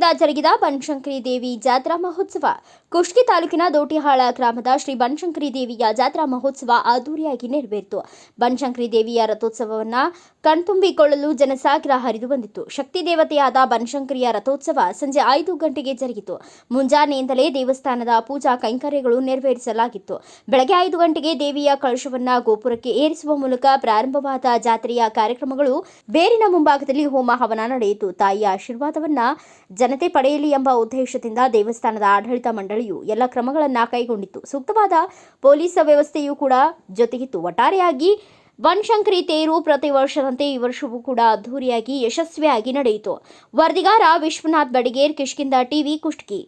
ಜರುಗಿದ ಬನಶಂಕರಿ ದೇವಿ ಜಾತ್ರಾ ಮಹೋತ್ಸವ. ಕುಷ್ಕಿ ತಾಲೂಕಿನ ದೋಟಿಹಾಳ ಗ್ರಾಮದ ಶ್ರೀ ಬನಶಂಕರಿ ದೇವಿಯ ಜಾತ್ರಾ ಮಹೋತ್ಸವ ಅದ್ದೂರಿಯಾಗಿ ನೆರವೇರಿತು. ಬನಶಂಕರಿ ದೇವಿಯ ರಥೋತ್ಸವವನ್ನು ಕಣ್ತುಂಬಿಕೊಳ್ಳಲು ಜನಸಾಗರ ಹರಿದು ಬಂದಿತ್ತು. ಶಕ್ತಿ ದೇವತೆಯಾದ ಬನಶಂಕರಿಯ ರಥೋತ್ಸವ ಸಂಜೆ ಐದು ಗಂಟೆಗೆ ಜರುಗಿತು. ಮುಂಜಾನೆಯಿಂದಲೇ ದೇವಸ್ಥಾನದ ಪೂಜಾ ಕೈಂಕರ್ಯಗಳು ನೆರವೇರಿಸಲಾಗಿತ್ತು. ಬೆಳಗ್ಗೆ ಐದು ಗಂಟೆಗೆ ದೇವಿಯ ಕಳಶವನ್ನು ಗೋಪುರಕ್ಕೆ ಏರಿಸುವ ಮೂಲಕ ಪ್ರಾರಂಭವಾದ ಜಾತ್ರೆಯ ಕಾರ್ಯಕ್ರಮಗಳು ಬೇರಿನ ಮುಂಭಾಗದಲ್ಲಿ ಹೋಮ ಹವನ ನಡೆಯಿತು. ತಾಯಿಯ ಆಶೀರ್ವಾದವನ್ನ ಜನತೆ ಪಡೆಯಲಿ ಎಂಬ ಉದ್ದೇಶದಿಂದ ದೇವಸ್ಥಾನದ ಆಡಳಿತ ಮಂಡಳಿಯು ಎಲ್ಲ ಕ್ರಮಗಳನ್ನು ಕೈಗೊಂಡಿತ್ತು. ಸೂಕ್ತವಾದ ಪೊಲೀಸ್ ವ್ಯವಸ್ಥೆಯೂ ಕೂಡ ಜೊತೆಗಿತ್ತು. ಒಟ್ಟಾರೆಯಾಗಿ ವನ್ಶಂಕರಿ ತೇರು ಪ್ರತಿ ವರ್ಷದಂತೆ ಈ ವರ್ಷವೂ ಕೂಡ ಅದ್ಧೂರಿಯಾಗಿ, ಯಶಸ್ವಿಯಾಗಿ ನಡೆಯಿತು. ವರದಿಗಾರ ವಿಶ್ವನಾಥ್ ಬಡಿಗೇರ್ ಕಿಷ್ಕಿಂದ ಟಿವಿ ಕುಷ್ಟಿ